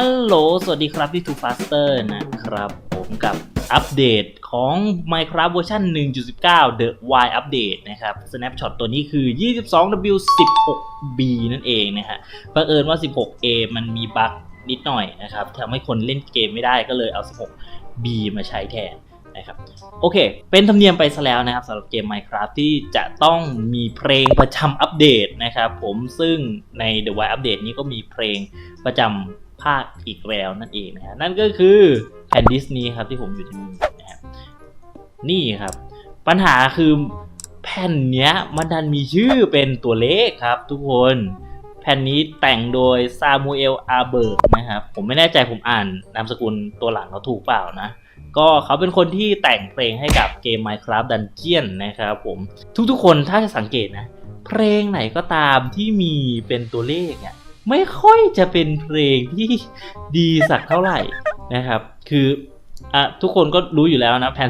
ฮัลโหล สวัสดีครับที่ Too Faster นะครับ ผมกับอัปเดตของ Minecraft เวอร์ชัน1.19 The Y Update นะครับ Snapshot ตัวนี้คือ 22W16B นั่นเองนะฮะบังเอิญว่า 16A มันมีบั๊กนิดหน่อยนะครับทำให้คนเล่นเกมไม่ได้ก็เลยเอา 16B มาใช้แทนนะครับโอเค เป็นธรรมเนียมไปซะแล้วนะครับสำหรับเกม Minecraft ที่จะต้องมีเพลงประจำอัปเดตนะครับผมซึ่งใน The Y Update นี้ก็มีเพลงประจำ ภาคอีกแล้วนั่นเองนะฮะนั่นก็คือแผ่นดิสนีย์ครับที่ผมอยู่ที่นี่นะครับนี่ครับ ปัญหาคือแผ่นเนี้ยมันดันมีชื่อเป็นตัวเลขครับทุกคนแผ่นนี้แต่งโดยซามูเอลอาเบิร์กนะครับผมไม่แน่ใจผมอ่านนามสกุลตัวหลังเขาถูกเปล่านะ ก็เขาเป็นคนที่แต่งเพลงให้กับเกม Minecraft Dungeon นะครับผมทุกๆคนถ้าจะสังเกตนะ เพลงไหนก็ตามที่มีเป็นตัวเลขเนี่ย ไม่ค่อยจะเป็นเพลงที่ดีสักเท่าไหร่นะครับ คืออะทุกคนก็รู้อยู่แล้วนะแผ่น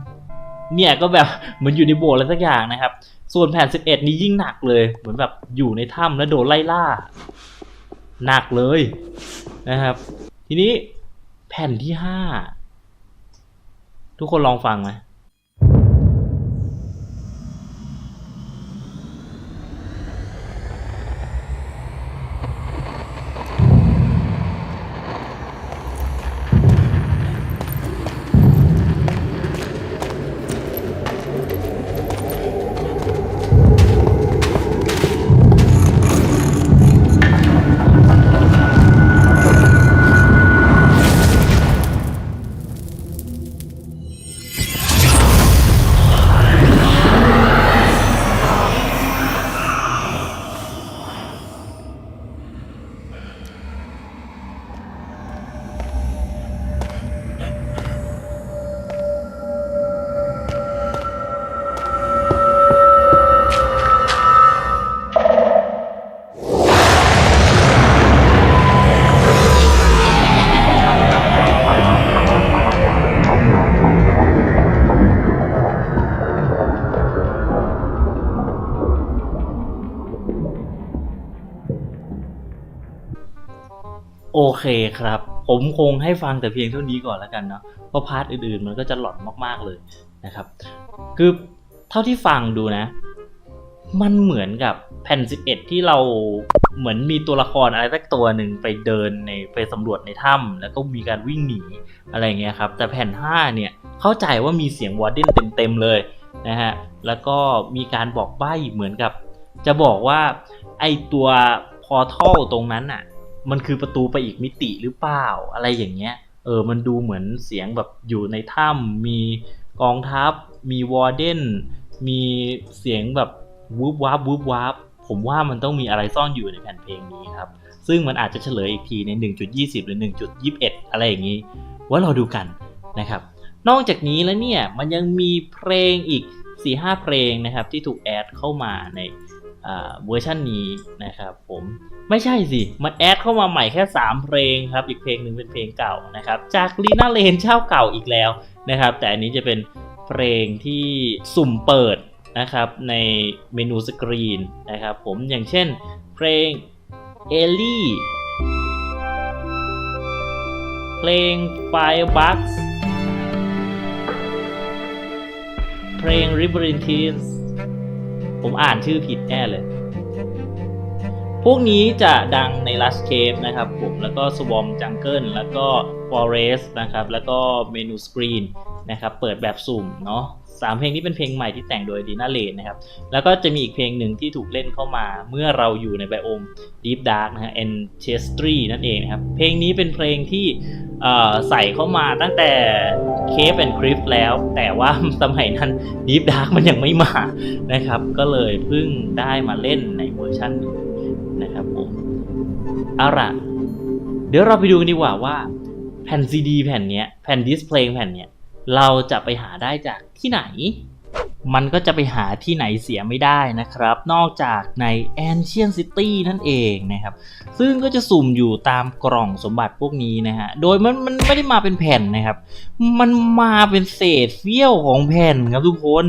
13 เนี่ยก็แบบเหมือนอยู่ในโบสถ์อะไรสักอย่างนะครับ ส่วนแผ่น 11 นี้ยิ่งหนักเลย เหมือนแบบอยู่ในถ้ำแล้วโดนไล่ล่า หนักเลยนะครับ ทีนี้แผ่นที่ 5 ทุกคนลองฟังไหม เคครับ ผมคงให้ฟังแต่เพียงเท่านี้ก่อนแล้วกันเนาะเพราะพาร์ทอื่นๆ มันก็จะหลอนมากๆเลยนะครับ คือเท่าที่ฟังดูนะ มันเหมือนกับแผ่น 11 ที่เราเหมือนมีตัวละครอะไรสักตัวหนึ่งไปเดินในไปสำรวจในถ้ำแล้วก็มีการวิ่งหนีอะไรเงี้ยครับ แต่แผ่น 5 เนี่ยเข้าใจว่ามีเสียงวอร์เดนเต็มๆเลยนะฮะแล้วก็มีการบอกใบ้เหมือนกับ จะบอกว่าไอตัวพอทัลตรงนั้นอะ มันคือประตูไปอีกมิติหรือเปล่าอะไรอย่างเงี้ย เออ มันดูเหมือนเสียงแบบอยู่ในถ้ำมีกองทัพ มีวอร์เดนมีเสียงแบบวูบวาบวูบวาบผมว่ามันต้องมีอะไรซ่อนอยู่ในแผ่นเพลงนี้ครับ ซึ่งมันอาจจะเฉลยอีกทีใน 1.20 หรือ 1.21 อะไรอย่างนี้ ว่าเราดูกันนะครับ นอกจากนี้แล้วเนี่ย มันยังมีเพลงอีก 4-5 เพลงนะครับที่ถูกแอดเข้ามาใน เวอร์ชันนี้นะครับผมไม่ใช่สิ มันแอดเข้ามาใหม่แค่ 3 เพลงครับ อีกเพลงหนึ่งเป็นเพลงเก่านะครับ จากลีน่าเลนเช่าเก่าอีกแล้วนะครับ แต่อันนี้จะเป็นเพลงที่สุ่มเปิดนะครับในเมนูสกรีนนะครับผมอย่างเช่นเพลงเอลลี่เพลง Firebugs เพลง r i b e r i n t e s ผมอ่านชื่อผิดแน่เลย พวกนี้จะดังใน Last Cave นะครับผม แล้วก็ Swarm Jungle แล้วก็ Forest นะครับ แล้วก็เมนู Screen นะครับ เปิดแบบสุ่มเนาะสามเพลงนี้เป็นเพลงใหม่ที่แต่งโดยดีน่าเลนนะครับ แล้วก็จะมีอีกเพลงหนึ่งที่ถูกเล่นเข้ามาเมื่อเราอยู่ในไบโอม Deep Dark นะฮะ Ancestry นั่นเองนะครับ เพลงนี้เป็นเพลงที่ใส่เข้ามาตั้งแต่ Cave and Crypt แล้ว แต่ว่าสมัยนั้น Deep Dark มันยังไม่มานะครับ ก็เลยเพิ่งได้มาเล่นในเวอร์ชันนี้นะครับผมเอาล่ะเดี๋ยวเราไปดูกันดีกว่าว่าแผ่นซีดีแผ่นเนี้ยแผ่นดิสเพลย์แผ่นเนี้ยเราจะไปหาได้จากที่ไหน มันก็จะไปหาที่ไหนเสียไม่ได้นะครับ นอกจากใน Ancient City นั่นเองนะครับ ซึ่งก็จะสุ่มอยู่ตามกล่องสมบัติพวกนี้นะฮะ โดยมันมันไม่ได้มาเป็นแผ่นนะครับ มันมาเป็นเศษเฟี้ยวของแผ่นครับทุกคน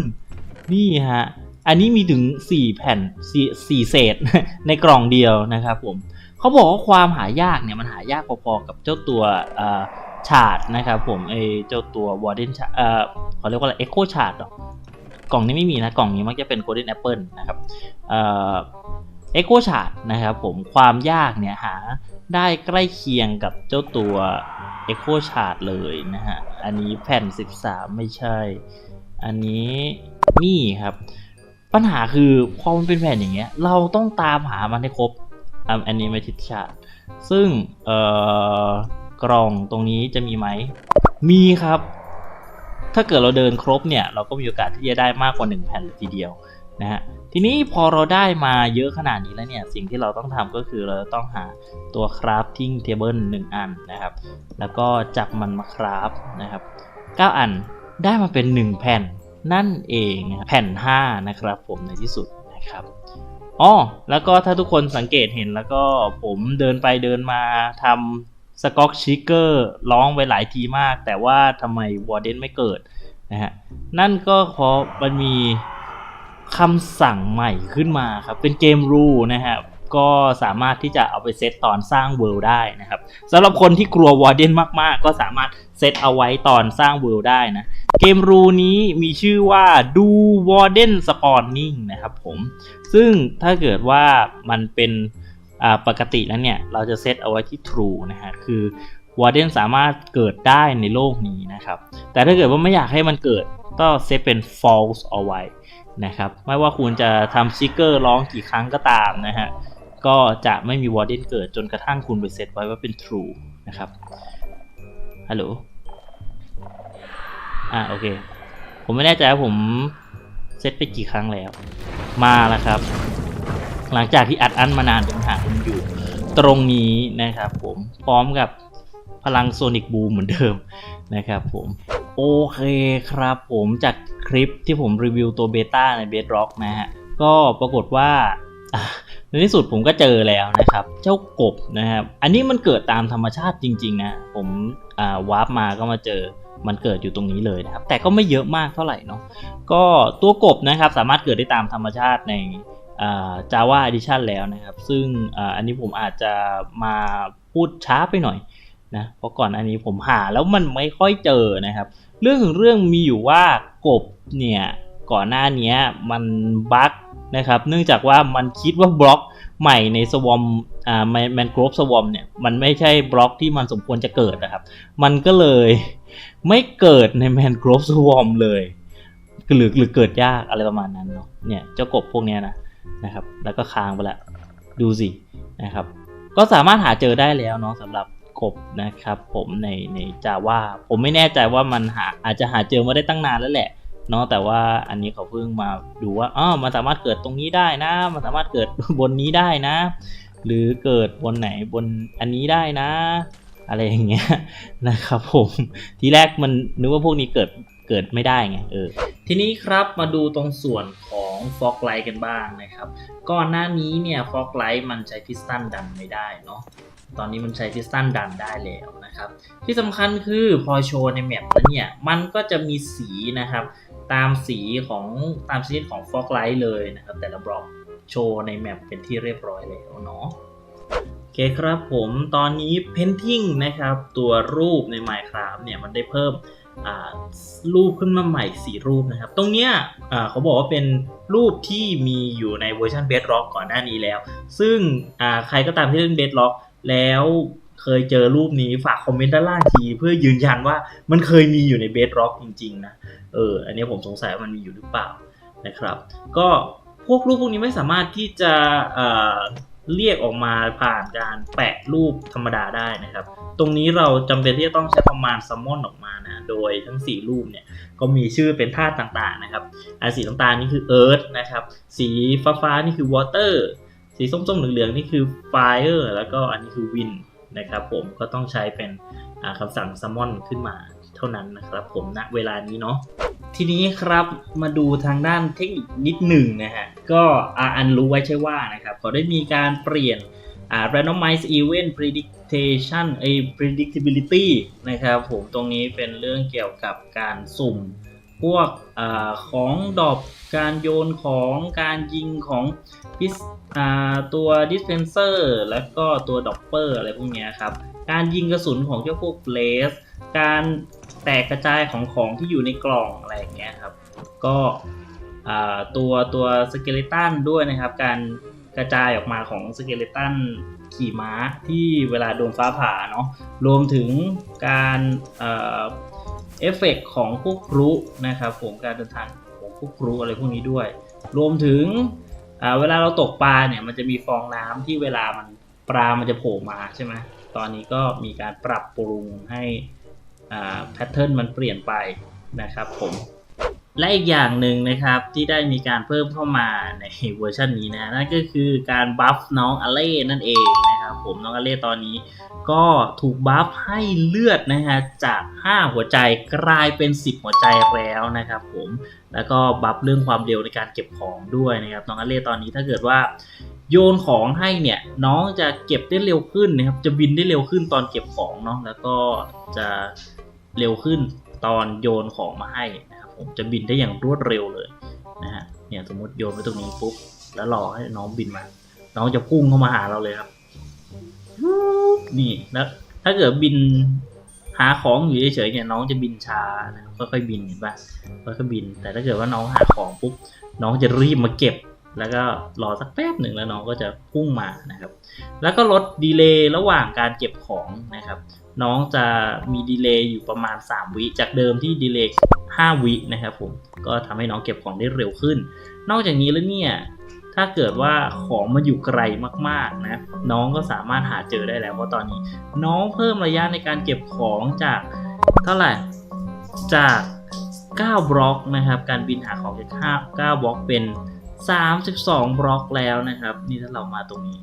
นี่ฮะ อันนี้มีถึง 4 แผ่น4 4เศษในกล่องเดียวนะครับผม เขาบอกว่าความหายากเนี่ยมันหายากพอๆกับเจ้าตัวชาดนะครับผมไอเจ้าตัววอร์เดนชาเออเขาเรียกว่าอะไรเอ็กโคชาดหรอ ล่องนี้ไม่มีนะ กล่องนี้มักจะเป็นโกลเด้นแอปเปิลนะครับเอ็กโคชาร์ดนะครับผมความยากเนี่ยหาได้ใกล้เคียงกับเจ้าตัว Echo Chart เลยนะฮะ อันนี้แผ่น 13 ไม่ใช่ อันนี้นี่ครับ ปัญหาคือพอมันเป็นแผ่นอย่างเงี้ย เราต้องตามหามันให้ครบอันนี้ไม่ทิดชาร์ซึ่งเอ่อกล่องตรงนี้จะมีไหม มีครับ ถ้าเกิดเราเดินครบเนี่ยเราก็มีโอกาสที่จะได้มากกว่า 1 แผ่นเลยทีเดียวนะฮะทีนี้พอเราได้มาเยอะขนาดนี้แล้วเนี่ยสิ่งที่เราต้องทำก็คือเราต้องหาตัว crafting table 1 อันนะครับ แล้วก็จับมันมาคราฟนะครับ 9 อันได้มาเป็น 1 แผ่นนั่นเองแผ่น 5 นะครับผมในที่สุดนะครับอ๋อแล้วก็ถ้าทุกคนสังเกตเห็นแล้วก็ผมเดินไปเดินมาทำ สก็อกชิกเกอร์ร้องไปหลายทีมาก แต่ว่าทำไมวอร์เดนไม่เกิดนะฮะนั่นก็เพราะมันมีคำสั่งใหม่ขึ้นมาครับเป็นเกมรูนะครับก็สามารถที่จะเอาไปเซตตอนสร้างเวิลด์ได้นะครับสำหรับคนที่กลัววอร์เดนมากๆ ก็สามารถเซตเอาไว้ตอนสร้างเวิลด์ได้นะเกมรูนี้มีชื่อว่าดูวอร์เดนสปอนนิ่งนะครับผมซึ่งถ้าเกิดว่ามันเป็น ปกติแล้วเนี่ยเราจะเซตเอาไว้ที่ true นะฮะคือวอร์เดนสามารถเกิดได้ในโลกนี้นะครับ แต่ถ้าเกิดว่าไม่อยากให้มันเกิดก็เซตเป็น false เอาไว้นะครับ ไม่ว่าคุณจะทำซิกเกอร์ร้องกี่ครั้งก็ตามนะฮะ ก็จะไม่มีวอร์เดนเกิดจนกระทั่งคุณไปเซตไว้ว่าเป็น true นะครับ ฮัลโหล อ่าโอเค ผมไม่แน่ใจว่าผมเซตไปกี่ครั้งแล้ว มาแล้วครับ หลังจากที่อัดอั้นมานานจนหาคุณอยู่ ตรงนี้นะครับผมพร้อมกับพลังโซนิกบูมเหมือนเดิมนะครับผมโอเคครับผมจากคลิปที่ผมรีวิวตัวเบต้าในเบดร็อกนะฮะ ก็ปรากฏว่าในที่สุดผมก็เจอแล้วนะครับ เจ้ากบนะครับ อันนี้มันเกิดตามธรรมชาติจริง ๆ นะ ผมวาร์ปมาก็มาเจอมันเกิดอยู่ตรงนี้เลยนะครับ แต่ก็ไม่เยอะมากเท่าไหร่เนาะก็ตัวกบนะครับสามารถเกิดได้ตามธรรมชาติใน Java Edition แล้วนะครับ ซึ่งอันนี้ผมอาจจะมาพูดช้าไปหน่อยนะเพราะก่อนอันนี้ผมหาแล้วมันไม่ค่อยเจอนะครับ เรื่องของเรื่องมีอยู่ว่ากบเนี่ยก่อนหน้านี้มันบั๊กนะครับ เนื่องจากว่ามันคิดว่าบล็อกใหม่ในสวอมอ่าแมนกรฟสวอมเนี่ยมันไม่ใช่บล็อกที่มันสมควรจะเกิดนะครับ มันก็เลยไม่เกิดในแมนกรฟสวอมเลยหรือหรือเกิดยากอะไรประมาณนั้นเนาะเนี่ยเจ้ากบพวกเนี้ยนะ นะครับ แล้วก็ค้างไปละดูสินะครับ ก็สามารถหาเจอได้แล้วเนาะสำหรับกบนะครับผมในในจาว่าผมไม่แน่ใจว่ามันหาอาจจะหาเจอมาได้ตั้งนานแล้วแหละเนาะแต่ว่าอันนี้เขาเพิ่งมาดูว่าอ๋อมันสามารถเกิดตรงนี้ได้นะ มันสามารถเกิดบนนี้ได้นะ หรือเกิดบนไหนบนอันนี้ได้นะ อะไรอย่างเงี้ยนะครับผมทีแรกมันนึกว่าพวกนี้เกิด เกิดไม่ได้ไงเออทีนี้ครับมาดูตรงส่วนของฟอกไลท์กันบ้างนะครับก่อนหน้านี้เนี่ยฟอกไลท์มันใช้พิสตันดันไม่ได้เนาะตอนนี้มันใช้พิสตันดันได้แล้วนะครับ ที่สำคัญคือพอโชว์ในแมปแล้วเนี่ย มันก็จะมีสีนะครับ ตามสีของตามชนิดของฟอกไลท์เลยนะครับ แต่ละบล็อกโชว์ในแมปเป็นที่เรียบร้อยแล้วเนาะโอเคครับผมตอนนี้ Painting นะครับ ตัวรูปใน Minecraft เนี่ยมันได้เพิ่ม รูปขึ้นมาใหม่ 4 รูปนะครับ ตรงเนี้ยเขาบอกว่าเป็นรูปที่มีอยู่ในเวอร์ชัน Bedrock ก่อนหน้านี้แล้ว ซึ่งใครก็ตามที่เล่น Bedrock แล้วเคยเจอรูปนี้ฝากคอมเมนต์ด้านล่างที เพื่อยืนยันว่ามันเคยมีอยู่ใน Bedrock จริงๆนะเอออันนี้ผมสงสัยว่ามันมีอยู่หรือเปล่านะครับ ก็พวกรูปพวกนี้ไม่สามารถที่จะ เรียกออกมาผ่านการแปะรูปธรรมดาได้นะครับ ตรงนี้เราจำเป็นที่จะต้องใช้ประมาณซัมมอนออกมานะ โดยทั้ง 4 รูปเนี่ยก็มีชื่อเป็นธาตุต่างๆนะครับอันสีน้ำตาลนี่คือ Earth นะครับ สีฟ้าๆนี่คือ Water สีส้มๆเหลืองๆนี่คือ Fire แล้วก็อันนี้คือ Wind นะครับผมก็ต้องใช้เป็นคำสั่งซัมมอนขึ้นมา เท่านั้นนะครับ ผมณนะเวลานี้เนาะทีนี้ครับมาดูทางด้านเทคนิคนิดหนึ่งนะฮะก็อันรู้ไว้ใช่ว่านะครับเขาได้มีการเปลี่ยน randomize event prediction ไอ predictability นะครับผมตรงนี้เป็นเรื่องเกี่ยวกับการสุ่มพวกอของดอปการโยนของการยิงของดิสอ่าตัวดิสเพนเซอร์แล้วก็ตัวดอปเปอร์อะไรพวกนี้ครับ การยิงกระสุนของเจ้าพวกเลส การ แตกกระจายของของที่อยู่ในกล่องอะไรอย่างเงี้ยครับ ก็ตัวตัวสเกเลตันด้วยนะครับ การกระจายออกมาของสเกเลตันขี่ม้าที่เวลาโดนฟ้าผ่าเนาะรวมถึงการเอฟเฟกต์ของพวกพลุนะครับผมการเดินทางของพวกพลุอะไรพวกนี้ด้วย รวมถึงเวลาเราตกปลาเนี่ยมันจะมีฟองน้ำที่เวลามันปลามันจะโผล่มาใช่ไหมตอนนี้ก็มีการปรับปรุงให้ แพทเทิร์นมันเปลี่ยนไปนะครับผมและอีกอย่างหนึ่งนะครับที่ได้มีการเพิ่มเข้ามาในเวอร์ชันนี้นะนั่นก็คือการบัฟน้องอเล่นั่นเองนะครับผมน้องอเล่ตอนนี้ก็ถูกบัฟให้เลือดนะฮะจาก 5 หัวใจกลายเป็น 10 หัวใจแล้วนะครับผมแล้วก็บัฟเรื่องความเร็วในการเก็บของด้วยนะครับน้องอเล่ตอนนี้ถ้าเกิดว่า โยนของให้เนี่ยน้องจะเก็บได้เร็วขึ้นนะครับ จะบินได้เร็วขึ้นตอนเก็บของเนาะแล้วก็จะเร็วขึ้นตอนโยนของมาให้นะครับผมจะบินได้อย่างรวดเร็วเลยนะฮะเนี่ยสมมติโยนไปตรงนี้ปุ๊บแล้วรอให้น้องบินมา น้องจะพุ่งเข้ามาหาเราเลยครับนี่แล้วถ้าเกิดบินหาของอยู่เฉยๆเนี่ยน้องจะบินช้านะครับค่อยๆบินเห็นปะค่อยๆบิน แต่ถ้าเกิดว่าน้องหาของปุ๊บน้องจะรีบมาเก็บ แล้วก็รอสักแป๊บหนึ่งแล้วน้องก็จะพุ่งมานะครับ แล้วก็ลดดีเลย์ระหว่างการเก็บของนะครับ น้องจะมีดีเลย์อยู่ประมาณ 3 วิ จากเดิมที่ดีเลย์5วินะครับผม ก็ทำให้น้องเก็บของได้เร็วขึ้น นอกจากนี้แล้วเนี่ย ถ้าเกิดว่าของมันอยู่ไกลมากๆนะ น้องก็สามารถหาเจอได้แล้วเพราะตอนนี้ น้องเพิ่มระยะในการเก็บของจากเท่าไหร่ จาก 9 บล็อกนะครับ การบินหาของจาก9บล็อกเป็น 32 บล็อกแล้วนะครับ นี่ถ้าเรามาตรงนี้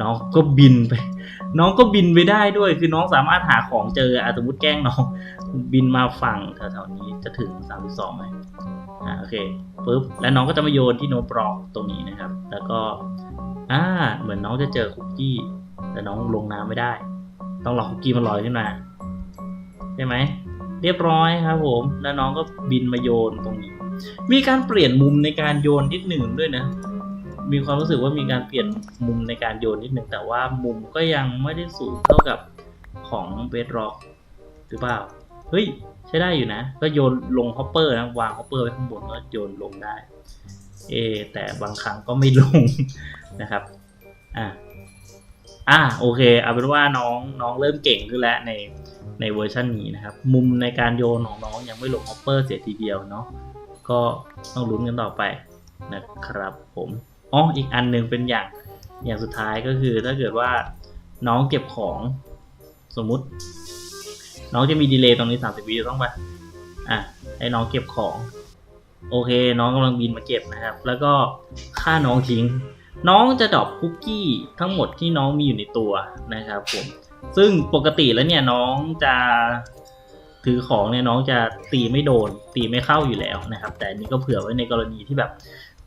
น้องก็บินไป น้องก็บินไปได้ด้วย คือน้องสามารถหาของเจออะสมมติแกล้งน้อง บินมาฝั่งแถวๆนี้จะถึง 32ไหมอ่าโอเคปุ๊บแล้วน้องก็จะมาโยนที่โนบล็อกตรงนี้นะครับ แล้วก็อ่าเหมือนน้องจะเจอคุกกี้แต่น้องลงน้ำไม่ได้ ต้องรอคุกกี้มันลอยขึ้นมาใช่ไหมเรียบร้อยครับผม แล้วน้องก็บินมาโยนตรงนี้ มีการเปลี่ยนมุมในการโยนนิดหนึ่งด้วยนะ มีความรู้สึกว่ามีการเปลี่ยนมุมในการโยนนิดหนึ่งแต่ว่ามุมก็ยังไม่ได้สูงเท่ากับของเบดร็อกหรือเปล่า เฮ้ย ใช้ได้อยู่นะ ก็โยนลงฮอปเปอร์นะ วางฮอปเปอร์ไว้ข้างบนก็โยนลงได้ เอ แต่บางครั้งก็ไม่ลงนะครับ อะอะโอเค เอาเป็นว่าน้องน้องเริ่มเก่งขึ้นแล้วในในเวอร์ชันนี้นะครับ มุมในการโยนของน้องยังไม่ลงฮอปเปอร์เสียทีเดียวเนาะ ก็ต้องลุ้นกันต่อไปนะครับผมอ๋ออีกอันหนึ่งเป็นอย่างอย่างสุดท้ายก็คือถ้าเกิดว่าน้องเก็บของสมมุติ น้องจะมีดีเลย์ตรงนี้ 30วิต้องไปอะให้น้องเก็บของ โอเค น้องกำลังบินมาเก็บนะครับ แล้วก็ฆ่าน้องทิ้ง น้องจะดรอปคุกกี้ทั้งหมดที่น้องมีอยู่ในตัวนะครับผมซึ่งปกติแล้วเนี่ยน้องจะ ถือของเนี่ยน้องจะตีไม่โดน ตีไม่เข้าอยู่แล้วนะครับ แต่นี้ก็เผื่อไว้ในกรณีที่แบบ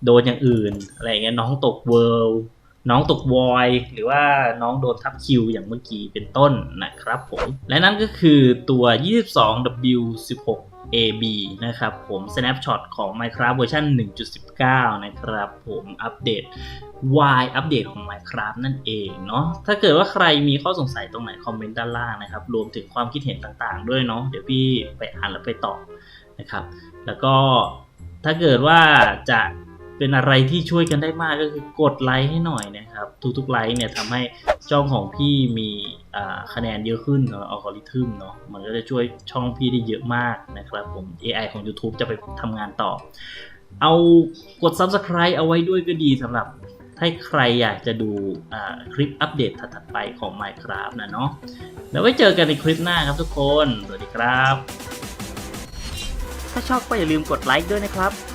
โดนอย่างอื่น อะไรเงี้ยน้องตกเวิลด์น้องตกวอยหรือว่าน้องโดนทับคิวอย่างเมื่อกี้เป็นต้นนะครับผม และนั่นก็คือตัว 22W16 A.B. นะครับผม snapshot ของ Minecraft เวอร์ชัน1.19 นะครับผมอัปเดต Y อัปเดตของ Minecraft นั่นเองเนาะถ้าเกิดว่าใครมีข้อสงสัยตรงไหนคอมเมนต์ด้านล่างนะครับ รวมถึงความคิดเห็นต่างๆ ด้วยเนาะเดี๋ยวพี่ไปอ่านแล้วไปตอบนะครับ แล้วก็ถ้าเกิดว่าจะ เป็นอะไรที่ช่วยกันได้มากก็คือกดไลค์ให้หน่อยนะครับ ทุกๆไลค์เนี่ยทำให้ช่องของพี่มีคะแนนเยอะขึ้นเนาะอัลกอริทึมเนาะมันก็จะช่วยช่องพี่ได้เยอะมากนะครับผม AI ของ YouTube จะไปทำงานต่อ เอากด Subscribe เอาไว้ด้วยก็ดีสำหรับถ้าใครอยากจะดูคลิปอัปเดตถัดๆไปของ Minecraft นะเนาะแล้วไว้เจอกันในคลิปหน้าครับทุกคน สวัสดีครับ ถ้าชอบก็อย่าลืมกดไลค์ด้วยนะครับ